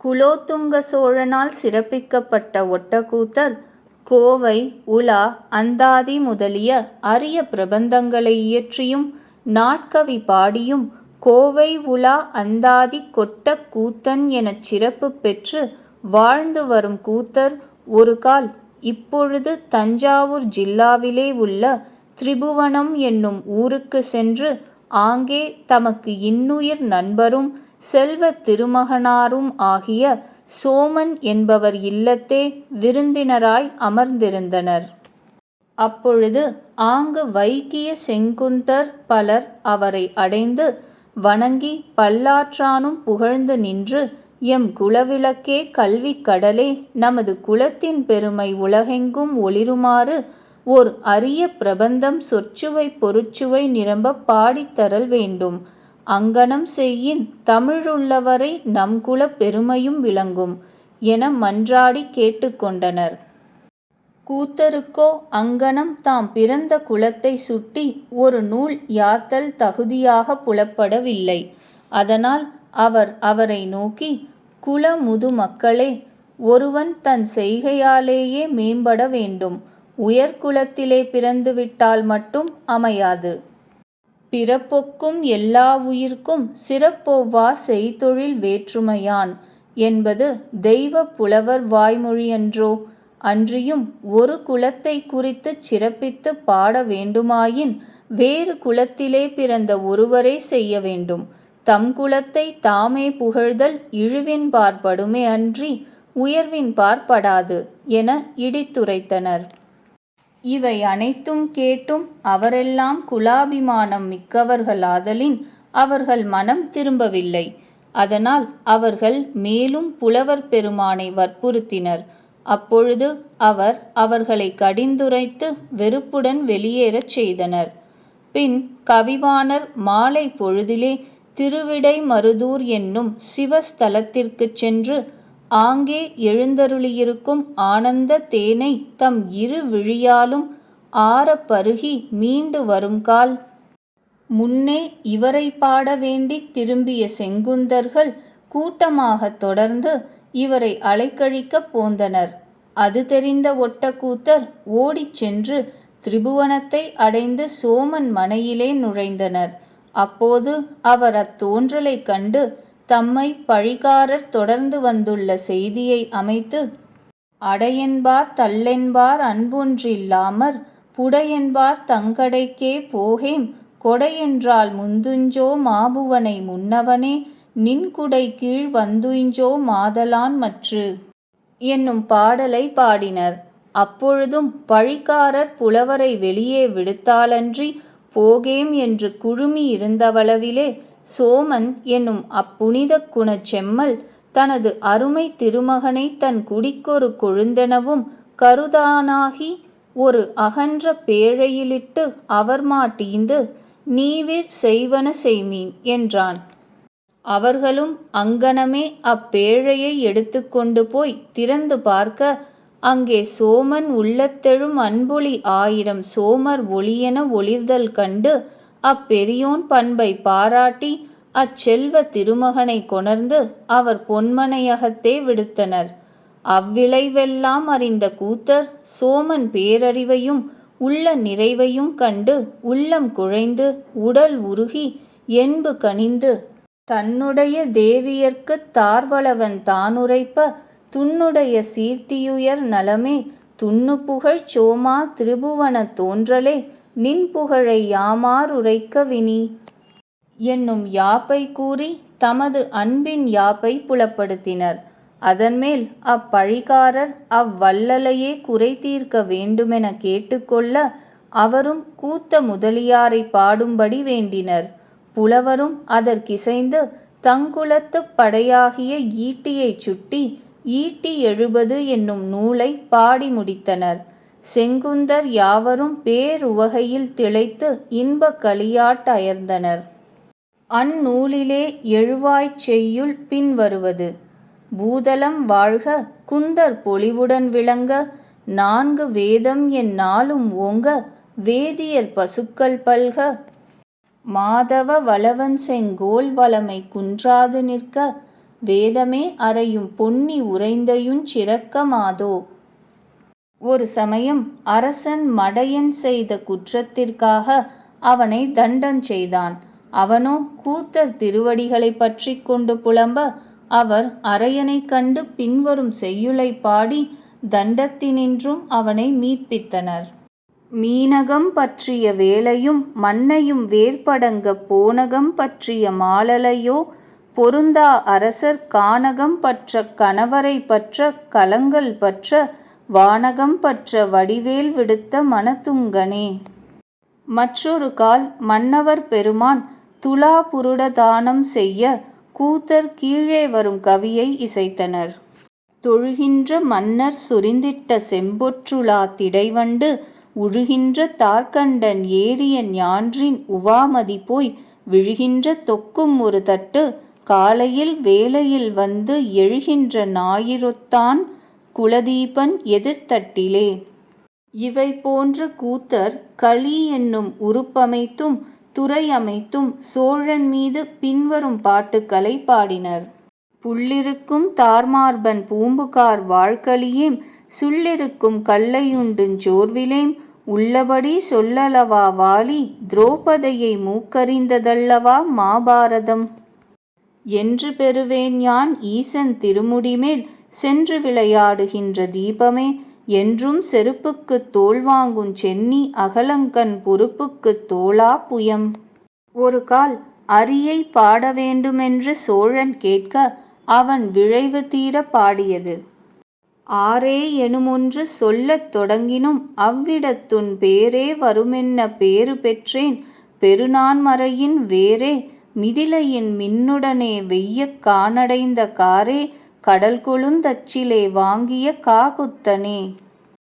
குலோத்துங்க சோழனால் சிறப்பிக்கப்பட்ட ஒட்டக்கூத்தர் கோவை உலா அந்தாதி முதலிய அரிய பிரபந்தங்களை இயற்றியும் நாட்கவி பாடியும் கோவை உலா அந்தாதி கொட்ட கூத்தன் எனச் சிறப்பு பெற்று வாழ்ந்து வரும் கூத்தர் ஒருகால் இப்பொழுது தஞ்சாவூர் ஜில்லாவிலே உள்ள திரிபுவனம் என்னும் ஊருக்கு சென்று ஆங்கே தமக்கு இன்னுயிர் நண்பரும் செல்வத் திருமகனாரும் ஆகிய சோமன் என்பவர் இல்லத்தே விருந்தினராய் அமர்ந்திருந்தனர். அப்பொழுது ஆங்கு வைக்கிய செங்குந்தர் பலர் அவரை அடைந்து வணங்கி பல்லாற்றானும் புகழ்ந்து நின்று எம் குலவிளக்கே கல்வி கடலே நமது குலத்தின் பெருமை உலகெங்கும் ஒளிருமாறு ஓர் அரிய பிரபந்தம் சொற்சுவை பொருட்சுவை நிரம்ப பாடித்தரல் வேண்டும். அங்ஙனம் செய்யின் தமிழுள்ளவரை நம்குலப் பெருமையும் விளங்கும் என மன்றாடிக் கேட்டுக் கொண்டனர். கூத்தருக்கோ அங்ஙனம் தாம் பிறந்த குலத்தைச் சுட்டி ஒரு நூல் யாத்தல் தகுதியாகப் புலப்படவில்லை. அதனால் அவர் அவரை நோக்கி குல முதுமக்களே ஒருவன் தன் செய்கையாலேயே மேம்பட வேண்டும். உயர்குலத்திலே பிறந்துவிட்டால் பிறந்து விட்டால் மட்டும் அமையாது. பிறப்பொக்கும் எல்லா உயிர்க்கும் சிறப்பொவ்வா செய்தொழில் வேற்றுமையான் என்பது தெய்வப் புலவர் வாய்மொழியன்றோ? அன்றியும் ஒரு குலத்தைக் குறித்துச் சிறப்பித்துப் பாட வேண்டுமாயின் வேறு குலத்திலே பிறந்த ஒருவரே செய்ய வேண்டும். தம் குலத்தை தாமே புகழ்தல் இழிவின் பார்ப்படுமே அன்றி உயர்வின் பார்ப்படாது என இடித்துரைத்தனர். இவை அனைத்தும் கேட்டும் அவரெல்லாம் குலாபிமானம் மிக்கவர்களாதலின் அவர்கள் மனம் திரும்பவில்லை. அதனால் அவர்கள் மேலும் புலவர் பெருமானை வற்புறுத்தினர். அப்பொழுது அவர் அவர்களை கடிந்துரைத்து வெறுப்புடன் வெளியேறச் செய்தனர். பின் கவிவாணர் மாலை பொழுதிலே திருவிடைமருதூர் என்னும் சிவஸ்தலத்திற்குச் சென்று ஆங்கே எழுந்தருளியிருக்கும் ஆனந்த தேனைத் தம் இரு விழியாலும் ஆரப் பருகி மீண்டு வருங்கால் முன்னே இவரை பாட வேண்டித் திரும்பிய செங்குந்தர்கள் கூட்டமாகத் தொடர்ந்து இவரை அலைக்கழிக்கப் போந்தனர். அது தெரிந்த ஒட்டக்கூத்தர் ஓடிச் சென்று திரிபுவனத்தை அடைந்து சோமன் மனையிலே நுழைந்தனர். அப்போது அவர் அத்தோன்றலைக் கண்டு தம்மைப் பழிகாரர் தொடர்ந்து வந்துள்ள செய்தியை அமைத்து அடையென்பார் தள்ளென்பார் அன்பொன்றில்லாமர் புடையென்பார் தங்கடைக்கே போகேம் கொடையென்றால் முந்துஞ்சோ மாபுவனை முன்னவனே நின்குடை கீழ் வந்துஞ்சோ மாதலான் மற்று. என்னும் பாடலைப் பாடினர். அப்பொழுதும் பழிக்காரர் புலவரை வெளியே விடுத்தாலன்றி போகேம் என்று குழுமி இருந்தவளவிலே சோமன் என்னும் அப்புனித குணச் செம்மல் தனது அருமை திருமகனைத் தன் குடிக்கொரு கொழுந்தெனவும் கருதானாகி ஒரு அகன்ற பேழையிலிட்டு அவர் மாட்டீந்து நீவிர் செய்வன செய்மீன் என்றான். அவர்களும் அங்கனமே அப்பேழையை எடுத்துக்கொண்டு கொண்டு திறந்து பார்க்க அங்கே சோமன் உள்ளத்தெழும் அன்பொளி ஆயிரம் சோமர் ஒளியென ஒளிர்தல் கண்டு அப்பெரியோன் பண்பை பாராட்டி அச்செல்வ திருமகனைக் கொணர்ந்து அவர் பொன்மனையகத்தே விடுத்தனர். அவ்விளைவெல்லாம் அறிந்த கூத்தர் சோமன் பேரறிவையும் உள்ள நிறைவையும் கண்டு உள்ளம் குழைந்து உடல் உருகி என்பு கனிந்து தன்னுடைய தேவியர்க்குத் தார்வளவன் தானுரைப்ப துன்னுடைய சீர்த்தியுயர் நலமே துண்ணு புகழ் சோமா திரிபுவனத் தோன்றலே நின் புகழை யாமா வினி. என்னும் யாப்பைக் கூறி தமது அன்பின் யாப்பை புலப்படுத்தினர். அதன்மேல் அப்பழிகாரர் அவ்வள்ளலையே குறை தீர்க்க வேண்டுமென கேட்டுக்கொள்ள அவரும் கூத்த முதலியாரைப் பாடும்படி வேண்டினர். புலவரும் அதற்கிசைந்து தங்குலத்துப் படையாகிய ஈட்டியைச் சுட்டி ஈட்டி எழுபது என்னும் நூலை பாடி முடித்தனர். செங்குந்தர் யாவரும் பேருவகையில் திளைத்து இன்பக் களியாட்டயர்ந்தனர் அந்நூலிலே எழுவாய்ச் செய்யுள் பின்வருவது. பூதலம் வாழ்க குந்தர் பொலிவுடன் விளங்க நான்கு வேதம் என் நாளும் ஓங்க வேதியர் பசுக்கள் பல்க மாதவ வளவன் செங்கோல் வளமை குன்றாது நிற்க வேதமே அறையும் பொன்னி உறைந்தையுஞ் சிறக்கமாதோ. ஒரு சமயம் அரசன் மடையன் செய்த குற்றத்திற்காக அவனை தண்டன் செய்தான். அவனோ கூத்தர் திருவடிகளைப் பற்றி கொண்டு புலம்ப, அவர் அரையனை கண்டு பின்வரும் செய்யுளை பாடி தண்டத்தினின்றும் அவனை மீட்பித்தனர். மீனகம் பற்றிய வேலையும் மண்ணையும் வேர்படங்க போனகம் பற்றிய மாலலையோ பொருந்தா அரசர் கானகம் பற்ற கணவரை பற்ற கலங்கள் பற்ற வானகம் பற்ற வடிவேல் விடுத்த மனத்துங்கனே மற்றொரு கால் மன்னவர் பெருமான் துலாபுருட தானம் செய்ய கூத்தர் கீழே வரும் கவியை இசைத்தனர். தொழுகின்ற மன்னர் சொரிந்திட்ட செம்பொற்றுலா திடைவண்டு உழுகின்ற தார்க்கண்டன் ஏறிய ஞான்றின் உவாமதி போய் விழுகின்ற தொக்கும் ஒரு தட்டு காலையில் வேலையில் வந்து எழுகின்ற ஞாயிறொத்தான் குலதீபன் எதிர்த்தட்டிலே. இவை போன்ற கூத்தர் களி என்னும் உருப்பமைத்தும் துறை அமைத்தும் சோழன் மீது பின்வரும் பாட்டுக்களை பாடினர். புள்ளிருக்கும் தார்மார்பன் பூம்புகார் வாழ்கலியேம் சுள்ளிருக்கும் கள்ளையுண்டுஞ் சோர்விலேம் உள்ளபடி சொல்லலவா வாலி துரோபதையை மூக்கறிந்ததல்லவா மாபாரதம். என்று பெறுவேன் யான் ஈசன் திருமுடிமேல் சென்று விளையாடுகின்ற தீபமே என்றும் செருப்புக்குத் தோல் வாங்கும் சென்னி அகலங்கண் பொருப்புக்குத் தோளா புயம். ஒரு கால் அரியை பாட வேண்டுமென்று சோழன் கேட்க அவன் விழைவு தீரப் பாடியது. ஆரே எனுமொன்று சொல்லத் தொடங்கினும் அவ்விடத்துன் பேரே வருமென்ன பேறு பெற்றேன் பெருநான்மறையின் வேரே மிதிலையின் மின்னுடனே வெய்யக் காணடைந்த காரே கடல் கொழுந்தச்சிலே வாங்கிய காகுத்தனே.